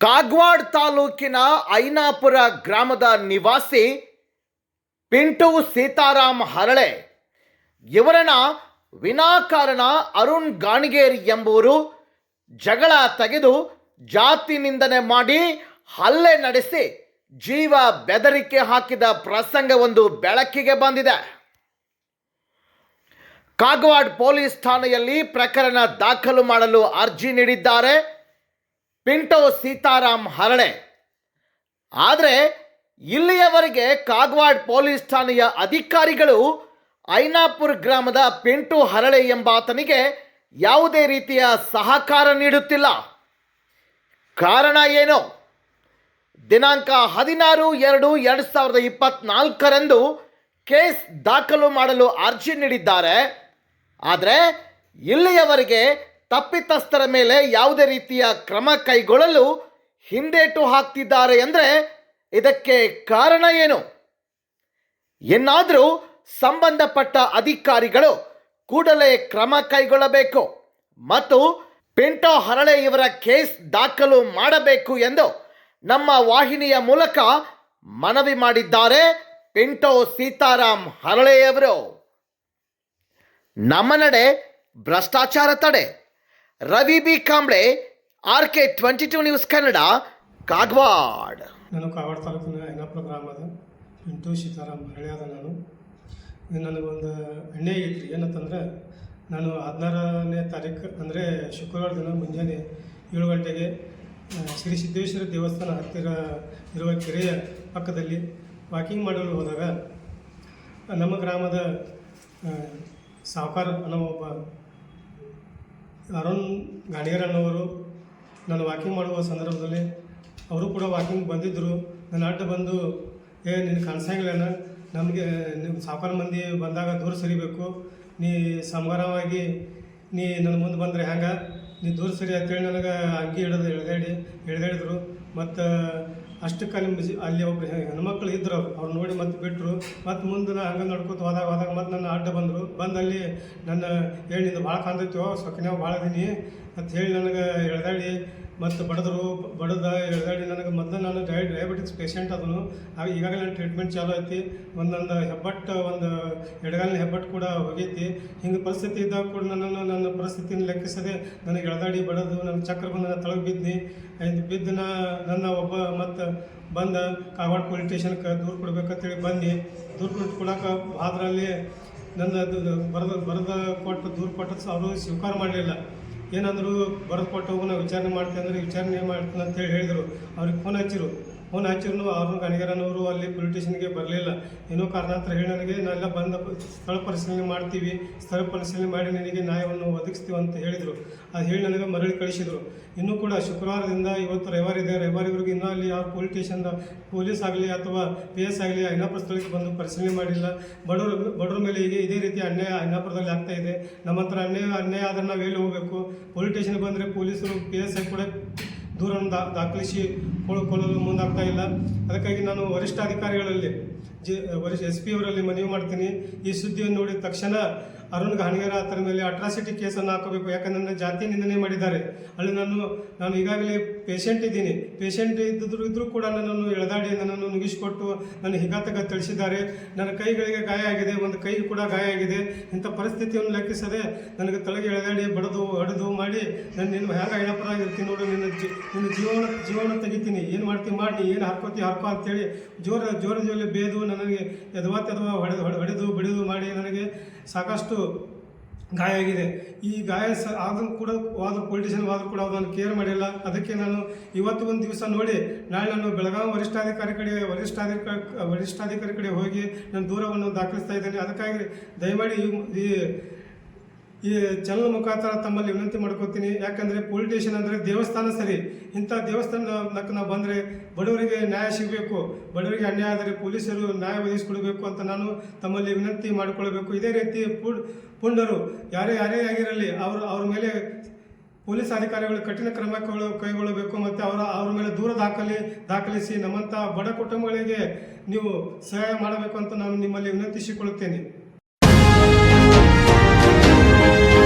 ಕಾಗವಾಡ್ ತಾಲೂಕಿನ ಐನಾಪುರ ಗ್ರಾಮದ ನಿವಾಸಿ ಪಿಂಟು ಸೀತಾರಾಮ್ ಹರಳೆ. ಇವರನ್ನ ವಿನಾಕಾರಣ ಅರುಣ್ ಗಾಣಿಗೇರಿ ಎಂಬುವರು ಜಗಳ ತೆಗೆದು ಜಾತಿ ನಿಂದನೆ ಮಾಡಿ ಹಲ್ಲೆ ನಡೆಸಿ ಜೀವ ಬೆದರಿಕೆ ಹಾಕಿದ ಪ್ರಸಂಗ ಒಂದು ಬೆಳಕಿಗೆ ಬಂದಿದೆ. ಕಾಗವಾಡ್ ಪೊಲೀಸ್ ಠಾಣೆಯಲ್ಲಿ ಪ್ರಕರಣ ದಾಖಲು ಮಾಡಲು ಅರ್ಜಿ ನೀಡಿದ್ದಾರೆ. ಪಿಂಟೋ ಸೀತಾರಾಮ್ ಹರಳೆ ಆದರೆ ಇಲ್ಲಿಯವರೆಗೆ ಕಾಗವಾಡ್ ಪೊಲೀಸ್ ಠಾಣೆಯ ಅಧಿಕಾರಿಗಳು ಐನಾಪುರ್ ಗ್ರಾಮದ ಪಿಂಟು ಹರಳೆ ಎಂಬಾತನಿಗೆ ಯಾವುದೇ ರೀತಿಯ ಸಹಕಾರ ನೀಡುತ್ತಿಲ್ಲ. ಕಾರಣ ಏನು? ದಿನಾಂಕ ಹದಿನಾರು ಎರಡು ಎರಡು ಸಾವಿರದ ಇಪ್ಪತ್ನಾಲ್ಕರಂದು ಕೇಸ್ ದಾಖಲು ಮಾಡಲು ಅರ್ಜಿ ನೀಡಿದ್ದಾರೆ. ಆದರೆ ಇಲ್ಲಿಯವರೆಗೆ ತಪ್ಪಿತಸ್ಥರ ಮೇಲೆ ಯಾವುದೇ ರೀತಿಯ ಕ್ರಮ ಕೈಗೊಳ್ಳಲು ಹಿಂದೇಟು ಹಾಕ್ತಿದ್ದಾರೆ ಅಂದರೆ ಇದಕ್ಕೆ ಕಾರಣ ಏನು? ಎನ್ನಾದರೂ ಸಂಬಂಧಪಟ್ಟ ಅಧಿಕಾರಿಗಳು ಕೂಡಲೇ ಕ್ರಮ ಕೈಗೊಳ್ಳಬೇಕು ಮತ್ತು ಪಿಂಟೋ ಹರಳೆ ಇವರ ಕೇಸ್ ದಾಖಲು ಮಾಡಬೇಕು ಎಂದು ನಮ್ಮ ವಾಹಿನಿಯ ಮೂಲಕ ಮನವಿ ಮಾಡಿದ್ದಾರೆ ಪಿಂಟೋ ಸೀತಾರಾಮ್ ಹರಳೆಯವರು. ನಮ್ಮ ನಡೆ ಭ್ರಷ್ಟಾಚಾರ ತಡೆ. Ravi B. Kamble R K twenty two news Kannada, Kagwad. ನಾನು ಕಾಗವಾಡ ತಾಲೂಕಿನ ಐನಾಪುರ ಗ್ರಾಮದ ಪಿಂಟು ಸೀತಾರಾಮ್ ಹಳೆಯಾದ ನಾನು. ನನಗೊಂದು ಹೆಣ್ಣೆ ಐತ್ರಿ. ಏನಂತಂದ್ರೆ, ನಾನು ಹದಿನಾರನೇ ತಾರೀಕು ಅಂದರೆ ಶುಕ್ರವಾರ ದಿನ ಮುಂಜಾನೆ ಏಳು ಗಂಟೆಗೆ ಶ್ರೀ ಸಿದ್ದೇಶ್ವರ ದೇವಸ್ಥಾನ ಹತ್ತಿರ ಇರುವ ಕೆರೆಯ ಪಕ್ಕದಲ್ಲಿ ವಾಕಿಂಗ್ ಮಾಡಲು ಹೋದಾಗ, ನಮ್ಮ ಗ್ರಾಮದ ಸಾಹುಕಾರ ಅನ್ನೋ ಒಬ್ಬ ಅರುಣ್ ಗಾಡಿಯರ್ ಅನ್ನೋರು ನಾನು ವಾಕಿಂಗ್ ಮಾಡುವ ಸಂದರ್ಭದಲ್ಲಿ ಅವರು ಕೂಡ ವಾಕಿಂಗ್ ಬಂದಿದ್ದರು ನನ್ನ ಅಡ್ಡ ಬಂದು, ಏ ನಿನ್ನ ಕಾಣಿಸಂಗಿಲ್ಲ ನಮಗೆ ನಿಮ್ಮ ಸಾವುಕಾರ ಮಂದಿ ಬಂದಾಗ ದೂರ ಸರಿಬೇಕು. ನೀ ಸಂಗಾರವಾಗಿ ನೀ ನನ್ನ ಮುಂದೆ ಬಂದರೆ ಹ್ಯಾಂಗ ನೀ ದೂರ ಸರಿ ಅಂತೇಳಿ ನನಗೆ ಅಂಗಿ ಹಿಡಿದು ಎಳ್ದೇಳಿ ಎಳ್ದಾಡಿದ್ರು. ಮತ್ತು ಅಷ್ಟಕ್ಕೆ ನಿಮ್ಮ ಜಿ ಅಲ್ಲಿ ಒಬ್ಬ ಹೆಣ್ಮಕ್ಳು ಇದ್ರು ಅವ್ರು. ಅವ್ರು ನೋಡಿ ಮತ್ತೆ ಬಿಟ್ಟರು ಮತ್ತು ಮುಂದೆ ನಾನು ಹಂಗೆ ನಡ್ಕೊತ ಹೋದಾಗ ಹೋದಾಗ ಮತ್ತೆ ನನ್ನ ಅಡ್ಡ ಬಂದರು. ಬಂದಲ್ಲಿ ನನ್ನ ಹೇಳಿದ್ದು ಭಾಳ ಕಾಣ್ತೈತೋ ಸೊಕ್ಕನೇ ಭಾಳ ಅದೀನಿ ಅಂತ ಹೇಳಿ ನನಗೆ ಎಳ್ದಾಡಿ ಮತ್ತು ಬಡದರು, ಬಡದ ಎಳ್ದಾಡಿ ನನಗೆ ಮೊದಲು ನಾನು ಡಯ ಡಯಾಬಿಟಿಸ್ ಪೇಷಂಟ್ ಅದನು. ಈಗಾಗಲೇ ನನ್ನ ಟ್ರೀಟ್ಮೆಂಟ್ ಚಾಲೂ ಐತಿ. ಒಂದೊಂದು ಹೆಬ್ಬಟ್ಟು ಒಂದು ಎಡಗಾಲಿನ ಹೆಬ್ಬಟ್ಟು ಕೂಡ ಹೋಗೈತಿ. ಹಿಂಗೆ ಪರಿಸ್ಥಿತಿ ಇದ್ದಾಗ ಕೂಡ ನನ್ನನ್ನು ನನ್ನ ಪರಿಸ್ಥಿತಿನ ಲೆಕ್ಕಿಸದೆ ನನಗೆ ಎಳ್ದಾಡಿ ಬಡದು, ನನ್ನ ಚಕ್ರ ಬಂದು ನಾನು ತಳಗೆ ಬಿದ್ನಿ. ಐದು ಬಿದ್ದು ನಾ ನನ್ನ ಒಬ್ಬ ಮತ್ತು ಬಂದ ಕಾಗವಾಡ ಪೊಲೀಸ್ ಸ್ಟೇಷನ್ಗೆ ದೂರು ಕೊಡ್ಬೇಕಂತೇಳಿ ಬಂದು, ದೂರು ಕೊಟ್ಟು ಕೊಡಕ್ಕೆ ಅದರಲ್ಲಿ ನನ್ನ ಬರೆದ ಬರೆದ ಕೊಟ್ಟು, ದೂರು ಕೊಟ್ಟು ಅವರು ಸ್ವೀಕಾರ ಮಾಡಲಿಲ್ಲ. ಏನಂದ್ರು ಬರೆದು ಕೊಟ್ಟು ನಾವು ವಿಚಾರಣೆ ಮಾಡ್ತೇನೆ ಅಂದ್ರೆ ವಿಚಾರಣೆ ಮಾಡ್ತೀನಿ ಅಂತೇಳಿ ಹೇಳಿದರು. ಅವ್ರಿಗೆ ಫೋನ್ ಹಚ್ಚಿರು. ಫೋನ್ ಹಚ್ಚಿರು ಅವರು ಗಣಿಗರನವರು ಅಲ್ಲಿ ಪೊಲಿಟಿಷನ್ಗೆ ಬರಲಿಲ್ಲ. ಏನೋ ಕಾರಣಾಂತರ ಹೇಳಿ ನನಗೆ, ನಾವೆಲ್ಲ ಬಂದ ಸ್ಥಳ ಪರಿಶೀಲನೆ ಮಾಡ್ತೀವಿ. ಸ್ಥಳ ಪರಿಶೀಲನೆ ಮಾಡಿ ನಿನಗೆ ನ್ಯಾಯವನ್ನು ಒದಗಿಸ್ತೀವಿ ಅಂತ ಹೇಳಿದರು. ಅದು ಹೇಳಿ ನನಗೆ ಮರಳಿ ಕಳಿಸಿದರು. ಇನ್ನೂ ಕೂಡ ಶುಕ್ರವಾರದಿಂದ ಇವತ್ತು ರವಿವಾರ ಇದೆ. ರವಿವಾರವರೆಗೂ ಇನ್ನೂ ಅಲ್ಲಿ ಯಾವ ಪೊಲೀಸ್ ಸ್ಟೇಷನ್ದ ಪೊಲೀಸ್ ಆಗಲಿ ಅಥವಾ ಪಿ ಎಸ್ ಆಗಲಿ ಐನಾಪುರ ಸ್ಥಳಕ್ಕೆ ಬಂದು ಪರಿಶೀಲನೆ ಮಾಡಿಲ್ಲ. ಬಡವರು, ಬಡವರ ಮೇಲೆ ಈಗ ಇದೇ ರೀತಿ ಅನ್ಯಾಯ ಐನಾಪುರದಲ್ಲಿ ಆಗ್ತಾ ಇದೆ. ನಮ್ಮ ಹತ್ರ ಅನ್ಯಾಯ ಅನ್ಯಾಯ ಆದರೆ ನಾವು ಎಲ್ಲಿ ಹೋಗಬೇಕು? ಪೊಲೀಸ್ ಬಂದರೆ ಪೊಲೀಸರು ಪಿ ಎಸ್ ಐ ಕೂಡ ದೂರನ್ನು ದಾಖಲಿಸಿ ಕೊಳ್ಳಲು ಮುಂದಾಗ್ತಾ ಇಲ್ಲ. ಅದಕ್ಕಾಗಿ ನಾನು ವರಿಷ್ಠ ಅಧಿಕಾರಿಗಳಲ್ಲಿ, ಜಿ, ವರಿಷ್ಠ ಎಸ್ ಪಿ ಅವರಲ್ಲಿ ಮನವಿ ಮಾಡ್ತೀನಿ. ಈ ಸುದ್ದಿಯನ್ನು ನೋಡಿದ ತಕ್ಷಣ ಅರುಣ್ ಗಾಣಿಗರ ಆತರ ಮೇಲೆ ಅಟ್ರಾಸಿಟಿ ಕೇಸನ್ನು ಹಾಕಬೇಕು. ಯಾಕಂದರೆ ನನ್ನ ಜಾತಿ ನಿಂದನೆ ಮಾಡಿದ್ದಾರೆ. ಅಲ್ಲಿ ನಾನು ನಾನು ಈಗಾಗಲೇ ಪೇಷಂಟ್ ಇದ್ದೀನಿ. ಪೇಷಂಟ್ ಇದ್ದರೂ ಇದ್ದರೂ ಕೂಡ ನನ್ನನ್ನು ಎಳೆದಾಡಿ, ನನ್ನನ್ನು ನುಗ್ಗಿಸಿಕೊಟ್ಟು ನನ್ನ ಹಿಗಾತಕ ತಿಳಿಸಿದ್ದಾರೆ ನನ್ನ ಕೈಗಳಿಗೆ ಗಾಯ ಆಗಿದೆ. ಒಂದು ಕೈ ಕೂಡ ಗಾಯ ಆಗಿದೆ. ಇಂಥ ಪರಿಸ್ಥಿತಿಯನ್ನು ಲೆಕ್ಕಿಸದೆ ನನಗೆ ತಲೆಗೆ ಎಳೆದಾಡಿ, ಬಡದು ಹೊಡೆದು ಮಾಡಿ ನಾನು ನಿನ್ನ ಹ್ಯಾಂಗ ಹೇಳಪ್ಪರಾಗಿರ್ತೀನಿ ನೋಡಿ. ನಿನ್ನ ಜೀವನ ಜೀವನ ತೆಗಿತೀನಿ. ಏನು ಮಾಡ್ತೀನಿ ಮಾಡಿ, ಏನು ಹರ್ಕೋತಿ ಹರ್ಕೋ ಅಂತೇಳಿ ಜೋರ ಜೋರ ಜೋರಲ್ಲಿ ಬೇದು ನನಗೆ ಎದವಾ ತೆದವಾ ಹೊಡೆದು ಹೊಡೆದು, ಬಿಡಿದು ಮಾಡಿ ನನಗೆ ಸಾಕಷ್ಟು ಗಾಯ ಆಗಿದೆ. ಈ ಗಾಯ ಸ, ಆದರೂ ಕೂಡ ಆದರೂ ಪೊಲಿಟಿಷಿಯನ್ ಆದರೂ ಕೂಡ ಅದನ್ನು ಕೇರ್ ಮಾಡಿಲ್ಲ. ಅದಕ್ಕೆ ನಾನು ಇವತ್ತು ಒಂದು ದಿವಸ ನೋಡಿ, ನಾಳೆ ನಾನು ಬೆಳಗಾವಿ ವರಿಷ್ಠಾಧಿಕಾರಿ ಕಡೆ ವರಿಷ್ಠಾಧಿಕಾರಿ ವರಿಷ್ಠಾಧಿಕಾರಿ ಕಡೆ ಹೋಗಿ ನಾನು ದೂರವನ್ನು ದಾಖಲಿಸ್ತಾ ಇದ್ದೇನೆ. ಅದಕ್ಕಾಗಿ ದಯಮಾಡಿ ಈ- ಈ ಚಾನಲ್ ಮುಖಾಂತರ ತಮ್ಮಲ್ಲಿ ವಿನಂತಿ ಮಾಡ್ಕೋತೀನಿ. ಯಾಕಂದರೆ ಪೊಲೀಸ್ ಅಂದರೆ ದೇವಸ್ಥಾನ ಸರಿ. ಇಂಥ ದೇವಸ್ಥಾನಕ್ಕೆ ನಾವು ಬಂದರೆ ಬಡವರಿಗೆ ನ್ಯಾಯ ಸಿಗಬೇಕು. ಬಡವರಿಗೆ ಅನ್ಯಾಯ ಆದರೆ ಪೊಲೀಸರು ನ್ಯಾಯ ಒದಗಿಸ್ಕೊಳ್ಬೇಕು ಅಂತ ನಾನು ತಮ್ಮಲ್ಲಿ ವಿನಂತಿ ಮಾಡಿಕೊಳ್ಬೇಕು. ಇದೇ ರೀತಿ ಪುಡ್ ಪುಂಡರು, ಯಾರೇ ಯಾರೇ ಆಗಿರಲಿ, ಅವರು, ಅವ್ರ ಮೇಲೆ ಪೊಲೀಸ್ ಅಧಿಕಾರಿಗಳು ಕಠಿಣ ಕ್ರಮ ಕೈಗೊಳ್ಳಬೇಕು ಮತ್ತು ಅವರ, ಅವ್ರ ಮೇಲೆ ದೂರ ದಾಖಲೆ, ದಾಖಲಿಸಿ ನಮ್ಮಂಥ ಬಡ ಕುಟುಂಬಗಳಿಗೆ ನೀವು ಸಹಾಯ ಮಾಡಬೇಕು ಅಂತ ನಾನು ನಿಮ್ಮಲ್ಲಿ ವಿನಂತಿಸಿಕೊಳ್ಳುತ್ತೇನೆ. Thank you.